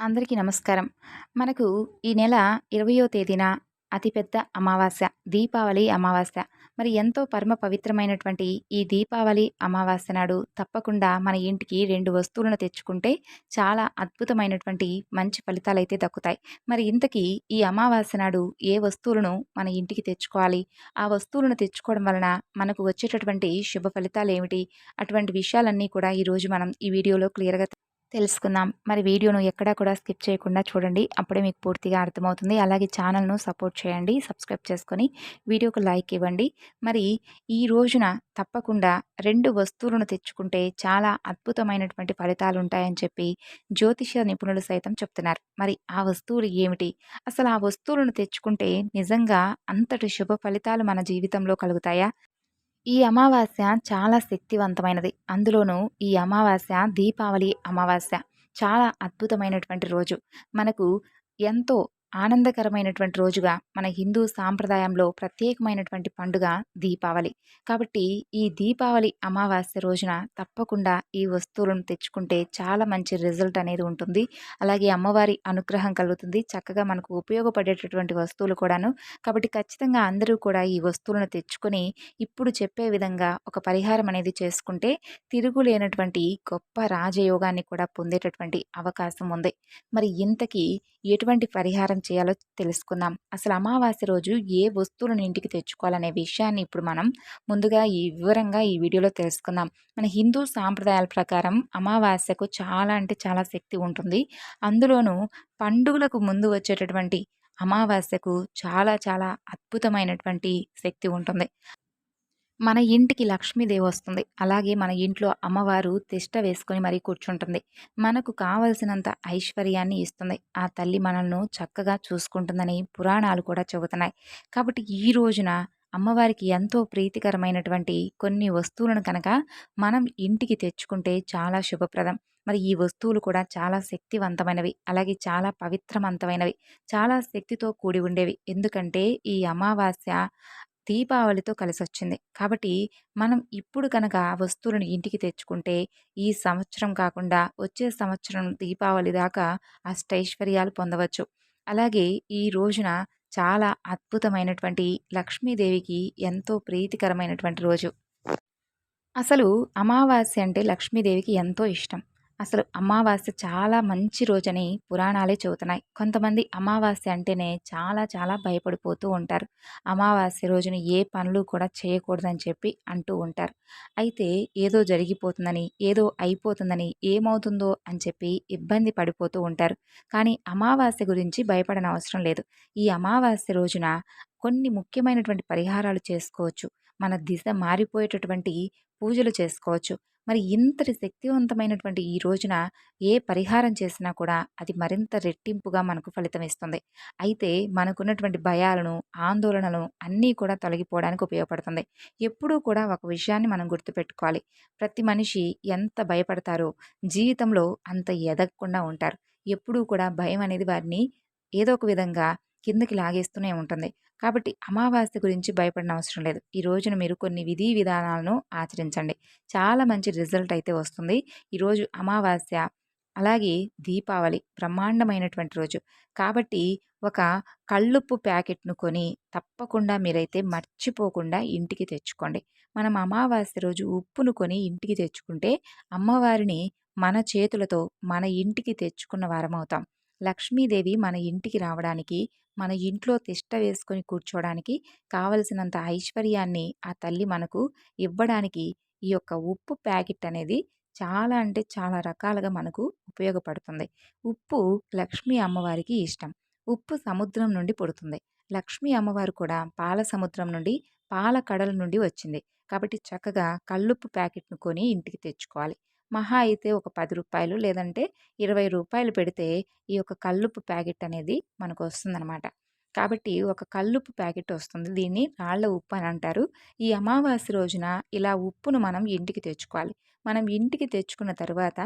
అందరికీ నమస్కారం. మనకు ఈ నెల ఇరవయో తేదీన అతిపెద్ద అమావాస్య దీపావళి అమావాస్య. మరి ఎంతో పరమ పవిత్రమైనటువంటి ఈ దీపావళి అమావాస్య నాడు తప్పకుండా మన ఇంటికి రెండు వస్తువులను తెచ్చుకుంటే చాలా అద్భుతమైనటువంటి మంచి ఫలితాలు అయితే దక్కుతాయి. మరి ఇంతకీ ఈ అమావాస్య నాడు ఏ వస్తువులను మన ఇంటికి తెచ్చుకోవాలి? ఆ వస్తువులను తెచ్చుకోవడం వలన మనకు వచ్చేటటువంటి శుభ ఫలితాలు ఏమిటి అటువంటి విషయాలన్నీ కూడా ఈరోజు మనం ఈ వీడియోలో క్లియర్గా తెలుసుకుందాం. మరి వీడియోను ఎక్కడా కూడా స్కిప్ చేయకుండా చూడండి. అప్పుడే మీకు పూర్తిగా అర్థమవుతుంది. అలాగే ఛానల్ను సపోర్ట్ చేయండి. సబ్స్క్రైబ్ చేసుకొని వీడియోకు లైక్ ఇవ్వండి. మరి ఈ రోజున తప్పకుండా రెండు వస్తువులను తెచ్చుకుంటే చాలా అద్భుతమైనటువంటి ఫలితాలు ఉంటాయని చెప్పి జ్యోతిష నిపుణులు సైతం చెప్తున్నారు. మరి ఆ వస్తువులు ఏమిటి? అసలు ఆ వస్తువులను తెచ్చుకుంటే నిజంగా అంతటి శుభ ఫలితాలు మన జీవితంలో కలుగుతాయా? ఈ అమావాస్య చాలా శక్తివంతమైనది. అందులోనూ ఈ అమావాస్య దీపావళి అమావాస్య చాలా అద్భుతమైనటువంటి రోజు. మనకు ఎంతో ఆనందకరమైనటువంటి రోజుగా మన హిందూ సాంప్రదాయంలో ప్రత్యేకమైనటువంటి పండుగ దీపావళి. కాబట్టి ఈ దీపావళి అమావాస్య రోజున తప్పకుండా ఈ వస్తువులను తెచ్చుకుంటే చాలా మంచి రిజల్ట్ అనేది ఉంటుంది. అలాగే అమ్మవారి అనుగ్రహం కలుగుతుంది. చక్కగా మనకు ఉపయోగపడేటటువంటి వస్తువులు కూడాను. కాబట్టి ఖచ్చితంగా అందరూ కూడా ఈ వస్తువులను తెచ్చుకొని ఇప్పుడు చెప్పే విధంగా ఒక పరిహారం అనేది చేసుకుంటే తిరుగులేనటువంటి గొప్ప రాజయోగాన్ని కూడా పొందేటటువంటి అవకాశం ఉంది. మరి ఇంతకీ ఎటువంటి పరిహారం చేయాలో తెలుసుకుందాం. అసలు అమావాస్య రోజు ఏ వస్తువులను ఇంటికి తెచ్చుకోవాలనే విషయాన్ని ఇప్పుడు మనం ముందుగా ఈ వివరంగా ఈ వీడియోలో తెలుసుకుందాం. మన హిందూ సాంప్రదాయాల ప్రకారం అమావాస్యకు చాలా అంటే చాలా శక్తి ఉంటుంది. అందులోనూ పండుగలకు ముందు వచ్చేటటువంటి అమావాస్యకు చాలా చాలా అద్భుతమైనటువంటి శక్తి ఉంటుంది. మన ఇంటికి లక్ష్మీదేవి వస్తుంది. అలాగే మన ఇంట్లో అమ్మవారు తిష్ట వేసుకొని మరీ కూర్చుంటుంది. మనకు కావలసినంత ఐశ్వర్యాన్ని ఇస్తుంది. ఆ తల్లి మనల్ని చక్కగా చూసుకుంటుందని పురాణాలు కూడా చెబుతున్నాయి. కాబట్టి ఈ రోజున అమ్మవారికి ఎంతో ప్రీతికరమైనటువంటి కొన్ని వస్తువులను కనుక మనం ఇంటికి తెచ్చుకుంటే చాలా శుభప్రదం. మరి ఈ వస్తువులు కూడా చాలా శక్తివంతమైనవి. అలాగే చాలా పవిత్రవంతమైనవి చాలా శక్తితో కూడి ఉండేవి. ఎందుకంటే ఈ అమావాస్య దీపావళితో కలిసొచ్చింది. కాబట్టి మనం ఇప్పుడు కనుక ఆ వస్తువులను ఇంటికి తెచ్చుకుంటే ఈ సంవత్సరం కాకుండా వచ్చే సంవత్సరం దీపావళి దాకా అష్టైశ్వర్యాలు పొందవచ్చు. అలాగే ఈ రోజున చాలా అద్భుతమైనటువంటి లక్ష్మీదేవికి ఎంతో ప్రీతికరమైనటువంటి రోజు. అసలు అమావాస్య అంటే లక్ష్మీదేవికి ఎంతో ఇష్టం. అసలు అమావాస్య చాలా మంచి రోజని పురాణాలే చెబుతున్నాయి. కొంతమంది అమావాస్య అంటేనే చాలా చాలా భయపడిపోతూ ఉంటారు. అమావాస్య రోజున ఏ పనులు కూడా చేయకూడదని చెప్పి అంటూ ఉంటారు. అయితే ఏదో జరిగిపోతుందని ఏదో అయిపోతుందని ఏమవుతుందో అని చెప్పి ఇబ్బంది పడిపోతూ ఉంటారు. కానీ అమావాస్య గురించి భయపడనవసరం లేదు. ఈ అమావాస్య రోజున కొన్ని ముఖ్యమైనటువంటి పరిహారాలు చేసుకోవచ్చు. మన దిశ మారిపోయేటటువంటి పూజలు చేసుకోవచ్చు. మరి ఇంతటి శక్తివంతమైనటువంటి ఈ రోజున ఏ పరిహారం చేసినా కూడా అది మరింత రెట్టింపుగా మనకు ఫలితం ఇస్తుంది. అయితే మనకున్నటువంటి భయాలను ఆందోళనలను అన్నీ కూడా తొలగిపోవడానికి ఉపయోగపడుతుంది. ఎప్పుడూ కూడా ఒక విషయాన్ని మనం గుర్తుపెట్టుకోవాలి. ప్రతి మనిషి ఎంత భయపడతారో జీవితంలో అంత ఎదగకుండా ఉంటారు. ఎప్పుడూ కూడా భయం అనేది వారిని ఏదో ఒక విధంగా కిందకి లాగేస్తూనే ఉంటుంది. కాబట్టి అమావాస్య గురించి భయపడిన అవసరం లేదు. ఈ రోజున మీరు కొన్ని విధి విధానాలను ఆచరించండి. చాలా మంచి రిజల్ట్ అయితే వస్తుంది. ఈరోజు అమావాస్య అలాగే దీపావళి బ్రహ్మాండమైనటువంటి రోజు. కాబట్టి ఒక కళ్ళుప్పు ప్యాకెట్ను కొని తప్పకుండా మీరైతే మర్చిపోకుండా ఇంటికి తెచ్చుకోండి. మనం అమావాస్య రోజు ఉప్పును కొని ఇంటికి తెచ్చుకుంటే అమ్మవారిని మన చేతులతో మన ఇంటికి తెచ్చుకున్న వారమవుతాం. లక్ష్మీదేవి మన ఇంటికి రావడానికి మన ఇంట్లో తిష్ట వేసుకొని కూర్చోవడానికి కావలసినంత ఐశ్వర్యాన్ని ఆ తల్లి మనకు ఇవ్వడానికి ఈ యొక్క ఉప్పు ప్యాకెట్ అనేది చాలా అంటే చాలా రకాలుగా మనకు ఉపయోగపడుతుంది. ఉప్పు లక్ష్మీ అమ్మవారికి ఇష్టం. ఉప్పు సముద్రం నుండి పుడుతుంది. లక్ష్మీ అమ్మవారు కూడా పాల సముద్రం నుండి పాల కడల నుండి వచ్చింది. కాబట్టి చక్కగా కల్లుప్పు ప్యాకెట్ను కొని ఇంటికి తెచ్చుకోవాలి. మహా అయితే ఒక పది రూపాయలు లేదంటే ఇరవై రూపాయలు పెడితే ఈ యొక్క కల్లుప్పు ప్యాకెట్ అనేది మనకు వస్తుందన్నమాట. కాబట్టి ఒక కల్లుప్పు ప్యాకెట్ వస్తుంది. దీన్ని రాళ్ళ ఉప్పు అని అంటారు. ఈ అమావాస్య రోజున ఇలా ఉప్పును మనం ఇంటికి తెచ్చుకోవాలి. మనం ఇంటికి తెచ్చుకున్న తర్వాత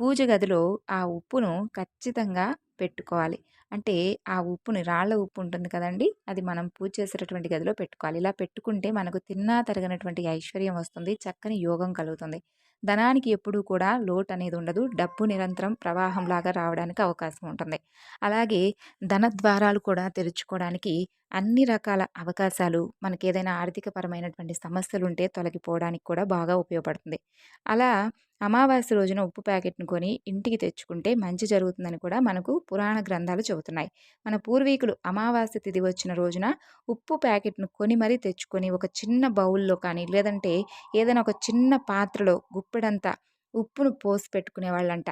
పూజ గదిలో ఆ ఉప్పును ఖచ్చితంగా పెట్టుకోవాలి. అంటే ఆ ఉప్పుని రాళ్ళ ఉప్పు ఉంటుంది కదండి అది మనం పూజ చేసేటటువంటి గదిలో పెట్టుకోవాలి. ఇలా పెట్టుకుంటే మనకు తిన్నా తరగనటువంటి ఐశ్వర్యం వస్తుంది చక్కని యోగం కలుగుతుంది. ధనానికి ఎప్పుడూ కూడా లోటు అనేది ఉండదు. డబ్బు నిరంతరం ప్రవాహంలాగా రావడానికి అవకాశం ఉంటుంది. అలాగే ధన ద్వారాలు కూడా తెరుచుకోవడానికి అన్ని రకాల అవకాశాలు మనకి ఏదైనా ఆర్థికపరమైనటువంటి సమస్యలు ఉంటే తొలగిపోవడానికి కూడా బాగా ఉపయోగపడుతుంది. అలా అమావాస్య రోజున ఉప్పు ప్యాకెట్ను కొని ఇంటికి తెచ్చుకుంటే మంచి జరుగుతుందని కూడా మనకు పురాణ గ్రంథాలు చెబుతున్నాయి. మన పూర్వీకులు అమావాస్య తిథి వచ్చిన రోజున ఉప్పు ప్యాకెట్ను కొని మరీ తెచ్చుకొని ఒక చిన్న బౌల్లో కానీ లేదంటే ఏదైనా ఒక చిన్న పాత్రలో గుప్పెడంతా ఉప్పును పోసి పెట్టుకునేవాళ్ళంట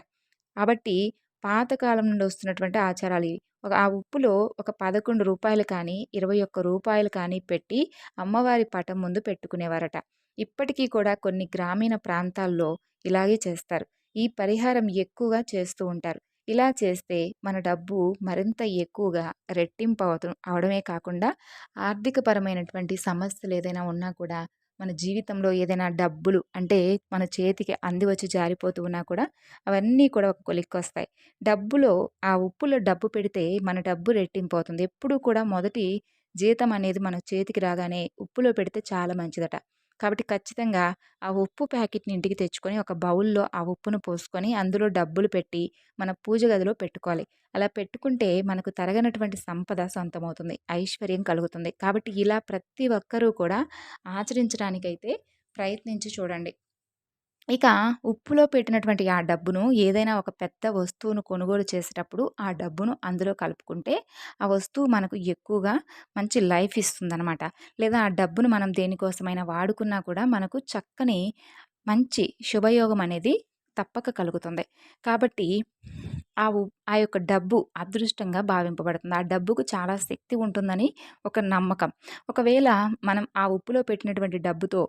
కాబట్టి పాతకాలం నుండి వస్తున్నటువంటి ఆచారాలు ఇవి. ఒక ఆ ఉప్పులో ఒక పదకొండు రూపాయలు కానీ ఇరవై ఒక్క రూపాయలు కానీ పెట్టి అమ్మవారి పటం ముందు పెట్టుకునేవారట. ఇప్పటికీ కూడా కొన్ని గ్రామీణ ప్రాంతాల్లో ఇలాగే చేస్తారు. ఈ పరిహారం ఎక్కువగా చేస్తూ ఉంటారు. ఇలా చేస్తే మన డబ్బు మరింత ఎక్కువగా రెట్టింపు అవుతు అవడమే కాకుండా ఆర్థికపరమైనటువంటి సమస్యలు ఏదైనా ఉన్నా కూడా మన జీవితంలో ఏదైనా డబ్బులు అంటే మన చేతికి అంది వచ్చి జారిపోతూ ఉన్నా కూడా అవన్నీ కూడా ఒక కొలిక్కి వస్తాయి డబ్బులో ఆ ఉప్పులో డబ్బు పెడితే మన డబ్బు రెట్టింపు అవుతుంది ఎప్పుడూ కూడా మొదటి జీతం అనేది మన చేతికి రాగానే ఉప్పులో పెడితే చాలా మంచిదట. కాబట్టి ఖచ్చితంగా ఆ ఉప్పు ప్యాకెట్ని ఇంటికి తెచ్చుకొని ఒక బౌల్లో ఆ ఉప్పును పోసుకొని అందులో డబ్బులు పెట్టి మన పూజ గదిలో పెట్టుకోవాలి. అలా పెట్టుకుంటే మనకు తరగనటువంటి సంపద సొంతమవుతుంది ఐశ్వర్యం కలుగుతుంది. కాబట్టి ఇలా ప్రతి ఒక్కరూ కూడా ఆచరించడానికైతే ప్రయత్నించి చూడండి. ఇక ఉప్పులో పెట్టినటువంటి ఆ డబ్బును ఏదైనా ఒక పెద్ద వస్తువును కొనుగోలు చేసేటప్పుడు ఆ డబ్బును అందులో కలుపుకుంటే ఆ వస్తువు మనకు ఎక్కువగా మంచి లైఫ్ ఇస్తుందనమాట లేదా ఆ డబ్బును మనం దేనికోసమైనా వాడుకున్నా కూడా మనకు చక్కని మంచి శుభయోగం అనేది తప్పక కలుగుతుంది. కాబట్టి ఆ ఆ యొక్క డబ్బు అదృష్టంగా భావింపబడుతుంది. ఆ డబ్బుకు చాలా శక్తి ఉంటుందని ఒక నమ్మకం. ఒకవేళ మనం ఆ ఉప్పులో పెట్టినటువంటి డబ్బుతో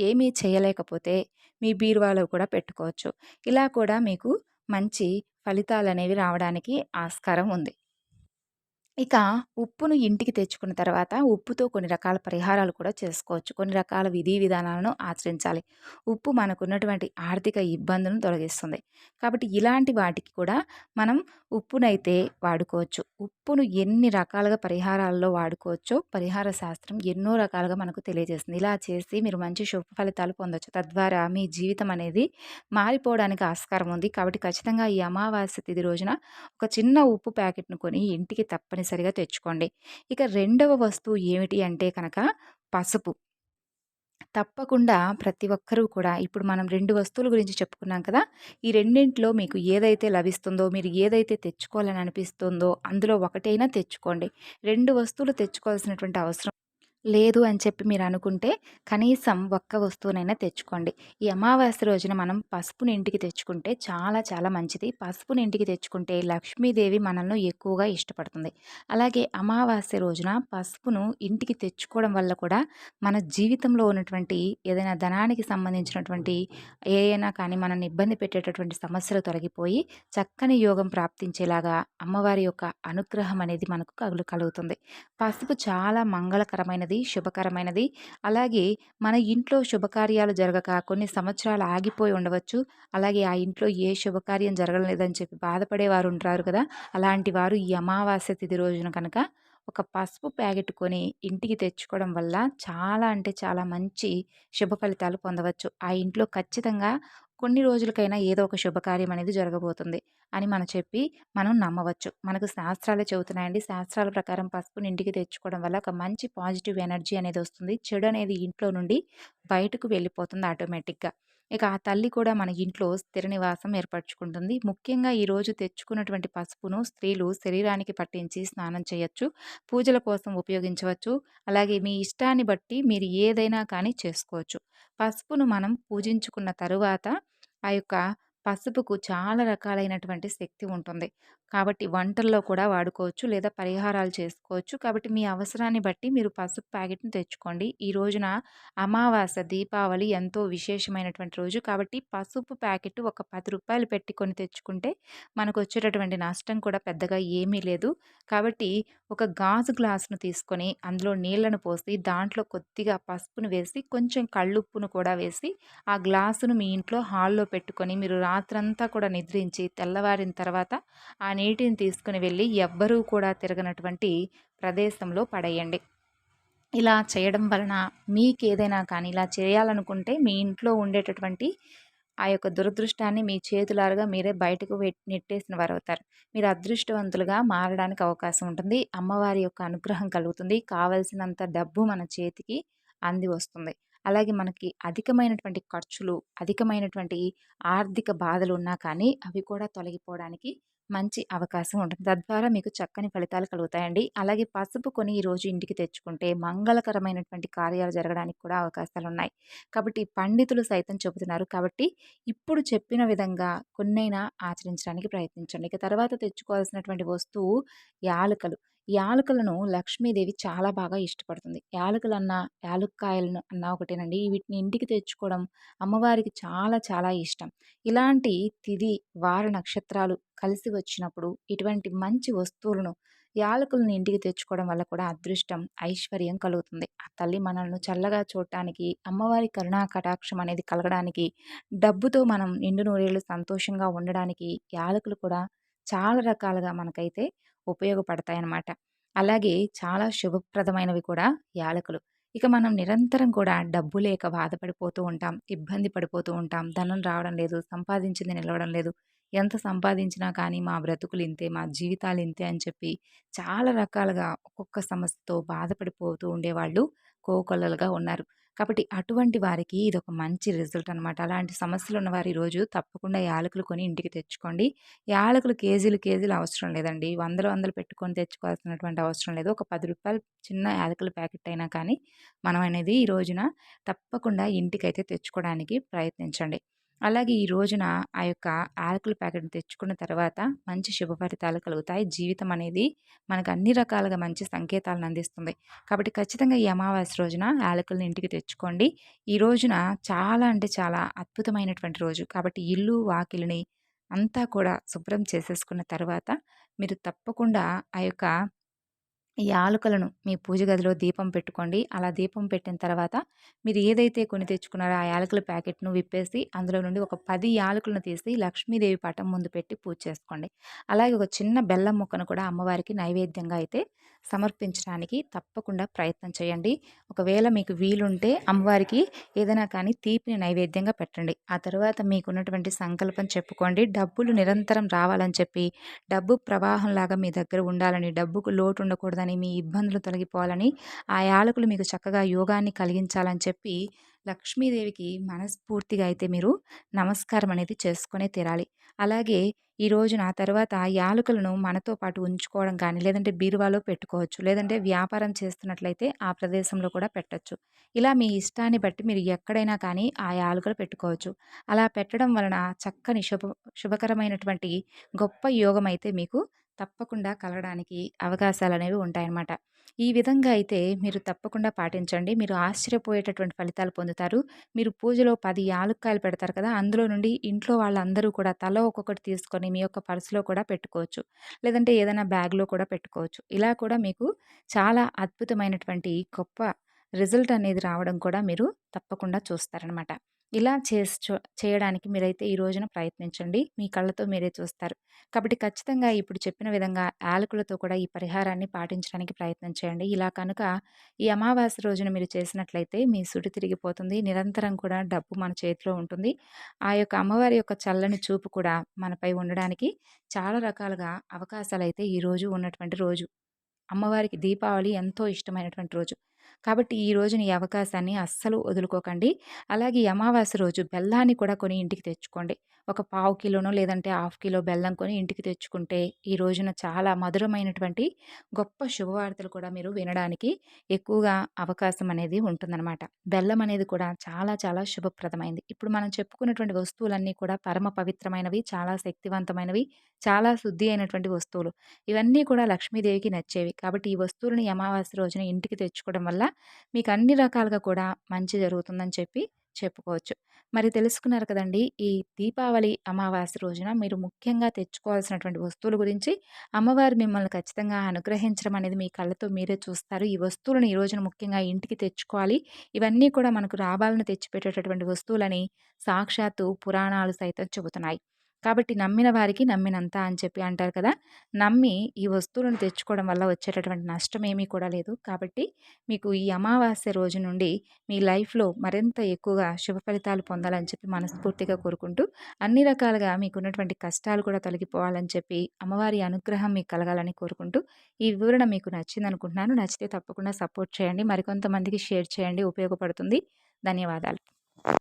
ఏమీ చేయలేకపోతే మీ బీరువాలో కూడా పెట్టుకోవచ్చు. ఇలా కూడా మీకు మంచి ఫలితాలు అనేవి రావడానికి ఆస్కారం ఉంది. ఇక ఉప్పును ఇంటికి తెచ్చుకున్న తర్వాత ఉప్పుతో కొన్ని రకాల పరిహారాలు కూడా చేసుకోవచ్చు. కొన్ని రకాల విధి విధానాలను ఆచరించాలి. ఉప్పు మనకున్నటువంటి ఆర్థిక ఇబ్బందులను తొలగిస్తుంది. కాబట్టి ఇలాంటి వాటికి కూడా మనం ఉప్పునైతే వాడుకోవచ్చు. ఉప్పును ఎన్ని రకాలుగా పరిహారాల్లో వాడుకోవచ్చో పరిహార శాస్త్రం ఎన్నో రకాలుగా మనకు తెలియజేస్తుంది. ఇలా చేసి మీరు మంచి శుభ ఫలితాలు పొందొచ్చు. తద్వారా మీ జీవితం అనేది మారిపోవడానికి ఆస్కారం ఉంది. కాబట్టి ఖచ్చితంగా ఈ అమావాస్య తిథి రోజున ఒక చిన్న ఉప్పు ప్యాకెట్ను కొని ఇంటికి తప్పని తప్పనిసరిగా తెచ్చుకోండి. ఇక రెండవ వస్తువు ఏమిటి అంటే కనుక పసుపు. తప్పకుండా ప్రతి ఒక్కరూ కూడా ఇప్పుడు మనం రెండు వస్తువుల గురించి చెప్పుకున్నాం కదా ఈ రెండింటిలో మీకు ఏదైతే లభిస్తుందో మీరు ఏదైతే తెచ్చుకోవాలని అనిపిస్తుందో అందులో ఒకటైనా తెచ్చుకోండి. రెండు వస్తువులు తెచ్చుకోవాల్సినటువంటి అవసరం లేదు అని చెప్పి మీరు అనుకుంటే కనీసం ఒక్క వస్తువునైనా తెచ్చుకోండి. ఈ అమావాస్య రోజున మనం పసుపుని ఇంటికి తెచ్చుకుంటే చాలా చాలా మంచిది. పసుపుని ఇంటికి తెచ్చుకుంటే లక్ష్మీదేవి మనల్ని ఎక్కువగా ఇష్టపడుతుంది. అలాగే అమావాస్య రోజున పసుపును ఇంటికి తెచ్చుకోవడం వల్ల కూడా మన జీవితంలో ఉన్నటువంటి ఏదైనా ధనానికి సంబంధించినటువంటి ఏదైనా కానీ మనల్ని ఇబ్బంది పెట్టేటటువంటి సమస్యలు తొలగిపోయి చక్కని యోగం ప్రాప్తించేలాగా అమ్మవారి యొక్క అనుగ్రహం అనేది మనకు కలుగుతుంది. పసుపు చాలా మంగళకరమైనది. శుభమైనది శుభకరమైనది. అలాగే మన ఇంట్లో శుభకార్యాలు జరగక కొన్ని సంవత్సరాలు ఆగిపోయి ఉండవచ్చు. అలాగే ఆ ఇంట్లో ఏ శుభకార్యం జరగలేదని చెప్పి బాధపడేవారు ఉంటారు కదా! అలాంటి వారు ఈ అమావాస్య తిథి రోజున కనుక ఒక పసుపు ప్యాకెట్ కొని ఇంటికి తెచ్చుకోవడం వల్ల చాలా అంటే చాలా మంచి శుభ ఫలితాలు పొందవచ్చు. ఆ ఇంట్లో ఖచ్చితంగా కొన్ని రోజులకైనా ఏదో ఒక శుభకార్యం అనేది జరగబోతుంది అని మనం చెప్పి మనం నమ్మవచ్చు. మనకు శాస్త్రాలే చెబుతున్నాయండి. శాస్త్రాల ప్రకారం పసుపుని ఇంటికి తెచ్చుకోవడం వల్ల ఒక మంచి పాజిటివ్ ఎనర్జీ అనేది వస్తుంది. చెడు అనేది ఇంట్లో నుండి బయటకు వెళ్ళిపోతుంది ఆటోమేటిక్గా. ఇక ఆ తల్లి కూడా మన ఇంట్లో స్థిర నివాసం ఏర్పరచుకుంటుంది. ముఖ్యంగా ఈరోజు తెచ్చుకున్నటువంటి పసుపును స్త్రీలు శరీరానికి పట్టించి స్నానం చేయొచ్చు పూజల కోసం ఉపయోగించవచ్చు. అలాగే మీ ఇష్టాన్ని బట్టి మీరు ఏదైనా కానీ చేసుకోవచ్చు. పసుపును మనం పూజించుకున్న తరువాత ఆ యొక్క పసుపుకు చాలా రకాలైనటువంటి శక్తి ఉంటుంది. కాబట్టి వంటల్లో కూడా వాడుకోవచ్చు. లేదా పరిహారాలు చేసుకోవచ్చు. కాబట్టి మీ అవసరాన్ని బట్టి మీరు పసుపు ప్యాకెట్ని తెచ్చుకోండి. ఈ రోజున అమావాస్య దీపావళి ఎంతో విశేషమైనటువంటి రోజు. కాబట్టి పసుపు ప్యాకెట్ ఒక పది రూపాయలు పెట్టుకొని తెచ్చుకుంటే మనకు వచ్చేటటువంటి నష్టం కూడా పెద్దగా ఏమీ లేదు. కాబట్టి ఒక గాజు గ్లాసును తీసుకొని అందులో నీళ్ళను పోసి దాంట్లో కొద్దిగా పసుపును వేసి కొంచెం కళ్ళుప్పును కూడా వేసి ఆ గ్లాసును మీ ఇంట్లో హాల్లో పెట్టుకొని మీరు రాత్రంతా కూడా నిద్రించి తెల్లవారిన తర్వాత ఆ నీటిని తీసుకుని వెళ్ళి ఎవ్వరూ కూడా తిరగనటువంటి ప్రదేశంలో పడేయండి. ఇలా చేయడం వలన మీకు ఏదైనా కానీ ఇలా చేయాలనుకుంటే మీ ఇంట్లో ఉండేటటువంటి ఆ యొక్క దురదృష్టాన్ని మీ చేతులారుగా మీరే బయటకు నెట్టేసిన వారు అవుతారు మీరు అదృష్టవంతులుగా మారడానికి అవకాశం ఉంటుంది. అమ్మవారి యొక్క అనుగ్రహం కలుగుతుంది. కావలసినంత డబ్బు మన చేతికి అంది వస్తుంది. అలాగే మనకి అధికమైనటువంటి ఖర్చులు అధికమైనటువంటి ఆర్థిక బాధలు ఉన్నా కానీ అవి కూడా తొలగిపోవడానికి మంచి అవకాశం ఉంటుంది. తద్వారా మీకు చక్కని ఫలితాలు కలుగుతాయండి. అలాగే పసుపు కొని ఈరోజు ఇంటికి తెచ్చుకుంటే మంగళకరమైనటువంటి కార్యాలు జరగడానికి కూడా అవకాశాలు ఉన్నాయి కాబట్టి పండితులు సైతం చెబుతున్నారు. కాబట్టి ఇప్పుడు చెప్పిన విధంగా కొన్నైనా ఆచరించడానికి ప్రయత్నించండి. ఇక తర్వాత తెచ్చుకోవాల్సినటువంటి వస్తువు యాలకలు. యాలకులను లక్ష్మీదేవి చాలా బాగా ఇష్టపడుతుంది. యాలకులు అన్న యాలక్కాయలను అన్న ఒకటేనండి. వీటిని ఇంటికి తెచ్చుకోవడం అమ్మవారికి చాలా చాలా ఇష్టం. ఇలాంటి తిది వార నక్షత్రాలు కలిసి వచ్చినప్పుడు ఇటువంటి మంచి వస్తువులను యాలకులను ఇంటికి తెచ్చుకోవడం వల్ల కూడా అదృష్టం ఐశ్వర్యం కలుగుతుంది. ఆ తల్లి మనల్ని చల్లగా చూడటానికి అమ్మవారి కరుణా కటాక్షం అనేది కలగడానికి డబ్బుతో మనం నిండు నూరేళ్ళు సంతోషంగా ఉండడానికి యాలకులు కూడా చాలా రకాలుగా మనకైతే ఉపయోగపడతాయి అన్నమాట అలాగే చాలా శుభప్రదమైనవి కూడా యాలకులు. ఇక మనం నిరంతరం కూడా డబ్బు లేక బాధపడిపోతూ ఉంటాం ఇబ్బంది పడిపోతూ ఉంటాం ధనం రావడం లేదు సంపాదించింది నిలవడం లేదు ఎంత సంపాదించినా కానీ మా బ్రతుకులు ఇంతే మా జీవితాలు ఇంతే అని చెప్పి చాలా రకాలుగా ఒక్కొక్క సమస్యతో బాధపడిపోతూ ఉండేవాళ్ళు కోకొల్లలుగా ఉన్నారు. కాబట్టి అటువంటి వారికి ఇది ఒక మంచి రిజల్ట్ అనమాట అలాంటి సమస్యలు ఉన్న వారు ఈరోజు తప్పకుండా యాలకులు కొని ఇంటికి తెచ్చుకోండి. యాలకులు కేజీలు కేజీలు అవసరం లేదండి. వందలు వందలు పెట్టుకొని తెచ్చుకోవాల్సినటువంటి అవసరం లేదు. ఒక పది రూపాయలు చిన్న యాలకుల ప్యాకెట్ అయినా కానీ మనం అనేది ఈ రోజున తప్పకుండా ఇంటికైతే తెచ్చుకోవడానికి ప్రయత్నించండి. అలాగే ఈ రోజున ఆ యొక్క యాలకుల ప్యాకెట్ని తెచ్చుకున్న తర్వాత మంచి శుభ ఫలితాలు కలుగుతాయి. జీవితం అనేది మనకు అన్ని రకాలుగా మంచి సంకేతాలను అందిస్తుంది. కాబట్టి ఖచ్చితంగా ఈ అమావాస్య రోజున యాలకులను ఇంటికి తెచ్చుకోండి. ఈ రోజున చాలా అంటే చాలా అద్భుతమైనటువంటి రోజు. కాబట్టి ఇల్లు వాకిలిని అంతా కూడా శుభ్రం చేసేసుకున్న తర్వాత మీరు తప్పకుండా ఆ యొక్క ఈ ఆలుకలను మీ పూజ గదిలో దీపం పెట్టుకోండి. అలా దీపం పెట్టిన తర్వాత మీరు ఏదైతే కొని తెచ్చుకున్నారో ఆ యాలకుల ప్యాకెట్ను విప్పేసి అందులో నుండి ఒక పది యాలకులను తీసి లక్ష్మీదేవి పటం ముందు పెట్టి పూజ చేసుకోండి. అలాగే ఒక చిన్న బెల్లం ముక్కను కూడా అమ్మవారికి నైవేద్యంగా అయితే సమర్పించడానికి తప్పకుండా ప్రయత్నం చేయండి. ఒకవేళ మీకు వీలుంటే అమ్మవారికి ఏదైనా కానీ తీపిని నైవేద్యంగా పెట్టండి. ఆ తర్వాత మీకున్నటువంటి సంకల్పం చెప్పుకోండి. డబ్బులు నిరంతరం రావాలని చెప్పి డబ్బు ప్రవాహంలాగా మీ దగ్గర ఉండాలని డబ్బుకు లోటు ఉండకూడదని మీ ఇబ్బందులు తొలగిపోవాలని ఆ యాలకులు మీకు చక్కగా యోగాన్ని కలిగించాలని చెప్పి లక్ష్మీదేవికి మనస్ఫూర్తిగా అయితే మీరు నమస్కారం అనేది చేసుకునే తీరాలి. అలాగే ఈ రోజున తర్వాత యాలకులను మనతో పాటు ఉంచుకోవడం కానీ లేదంటే బీరువాలో పెట్టుకోవచ్చు లేదంటే వ్యాపారం చేస్తున్నట్లయితే ఆ ప్రదేశంలో కూడా పెట్టచ్చు. ఇలా మీ ఇష్టాన్ని బట్టి మీరు ఎక్కడైనా కానీ ఆ యాలకులు పెట్టుకోవచ్చు. అలా పెట్టడం వలన చక్కని శుభ శుభకరమైనటువంటి గొప్ప యోగం అయితే మీకు తప్పకుండా కలగడానికి అవకాశాలు అనేవి ఉంటాయన్నమాట. ఈ విధంగా అయితే మీరు తప్పకుండా పాటించండి. మీరు ఆశ్చర్యపోయేటటువంటి ఫలితాలు పొందుతారు. మీరు పూజలో పది యాలుక్కాయలు పెడతారు కదా! అందులో నుండి ఇంట్లో వాళ్ళందరూ కూడా తల ఒక్కొక్కటి తీసుకొని మీ యొక్క పర్సులో కూడా పెట్టుకోవచ్చు. లేదంటే ఏదైనా బ్యాగ్లో కూడా పెట్టుకోవచ్చు. ఇలా కూడా మీకు చాలా అద్భుతమైనటువంటి గొప్ప రిజల్ట్ అనేది రావడం కూడా మీరు తప్పకుండా చూస్తారనమాట ఇలా చేసి చేయడానికి మీరైతే ఈ రోజున ప్రయత్నించండి. మీ కళ్ళతో మీరే చూస్తారు. కాబట్టి ఖచ్చితంగా ఇప్పుడు చెప్పిన విధంగా యాలకులతో కూడా ఈ పరిహారాన్ని పాటించడానికి ప్రయత్నం చేయండి. ఇలా కనుక ఈ అమావాస్య రోజున మీరు చేసినట్లయితే మీ సుడి తిరిగిపోతుంది. నిరంతరం కూడా డబ్బు మన చేతిలో ఉంటుంది. ఆ యొక్క అమ్మవారి యొక్క చల్లని చూపు కూడా మనపై ఉండడానికి చాలా రకాలుగా అవకాశాలు అయితే ఈరోజు ఉన్నటువంటి రోజు. అమ్మవారికి దీపావళి ఎంతో ఇష్టమైనటువంటి రోజు. కాబట్టి ఈ రోజున ఈ అవకాశాన్ని అస్సలు వదులుకోకండి. అలాగే అమావాస్య రోజు బెల్లాన్ని కూడా కొని ఇంటికి తెచ్చుకోండి. ఒక పావు కిలోనో లేదంటే హాఫ్ కిలో బెల్లం కొని ఇంటికి తెచ్చుకుంటే ఈ రోజున చాలా మధురమైనటువంటి గొప్ప శుభవార్తలు కూడా మీరు వినడానికి ఎక్కువగా అవకాశం అనేది ఉంటుందన్నమాట. బెల్లం అనేది కూడా చాలా చాలా శుభప్రదమైంది. ఇప్పుడు మనం చెప్పుకున్నటువంటి వస్తువులన్నీ కూడా పరమ పవిత్రమైనవి చాలా శక్తివంతమైనవి చాలా శుద్ధి అయినటువంటి వస్తువులు. ఇవన్నీ కూడా లక్ష్మీదేవికి నచ్చేవి. కాబట్టి ఈ వస్తువులను అమావాస్య రోజున ఇంటికి తెచ్చుకోవడం వల్ల మీకు అన్ని రకాలుగా కూడా మంచి జరుగుతుందని చెప్పి చెప్పుకోవచ్చు. మరి తెలుసుకున్నారు కదండీ! ఈ దీపావళి అమావాస్య రోజున మీరు ముఖ్యంగా తెచ్చుకోవాల్సినటువంటి వస్తువుల గురించి, అమ్మవారు మిమ్మల్ని ఖచ్చితంగా అనుగ్రహించడం అనేది మీ కళ్ళతో మీరే చూస్తారు. ఈ వస్తువులను ఈ రోజున ముఖ్యంగా ఇంటికి తెచ్చుకోవాలి. ఇవన్నీ కూడా మనకు లాభాలను తెచ్చిపెట్టేటటువంటి వస్తువులని సాక్షాత్తు పురాణాలు సైతం చెబుతున్నాయి. కాబట్టి నమ్మిన వారికి నమ్మినంత అని చెప్పి అంటారు కదా! నమ్మి ఈ వస్తువులను తెచ్చుకోవడం వల్ల వచ్చేటటువంటి నష్టం ఏమీ కూడా లేదు. కాబట్టి మీకు ఈ అమావాస్య రోజు నుండి మీ లైఫ్‌లో మరింత ఎక్కువగా శుభ ఫలితాలు పొందాలని చెప్పి మనస్ఫూర్తిగా కోరుకుంటూ, అన్ని రకాలుగా మీకున్నటువంటి కష్టాలు కూడా తొలగిపోవాలని చెప్పి, అమ్మవారి అనుగ్రహం మీకు కలగాలని కోరుకుంటూ, ఈ వివరణ మీకు నచ్చిందనుకుంటున్నాను. నచ్చితే తప్పకుండా సపోర్ట్ చేయండి. మరికొంతమందికి షేర్ చేయండి. ఉపయోగపడుతుంది. ధన్యవాదాలు.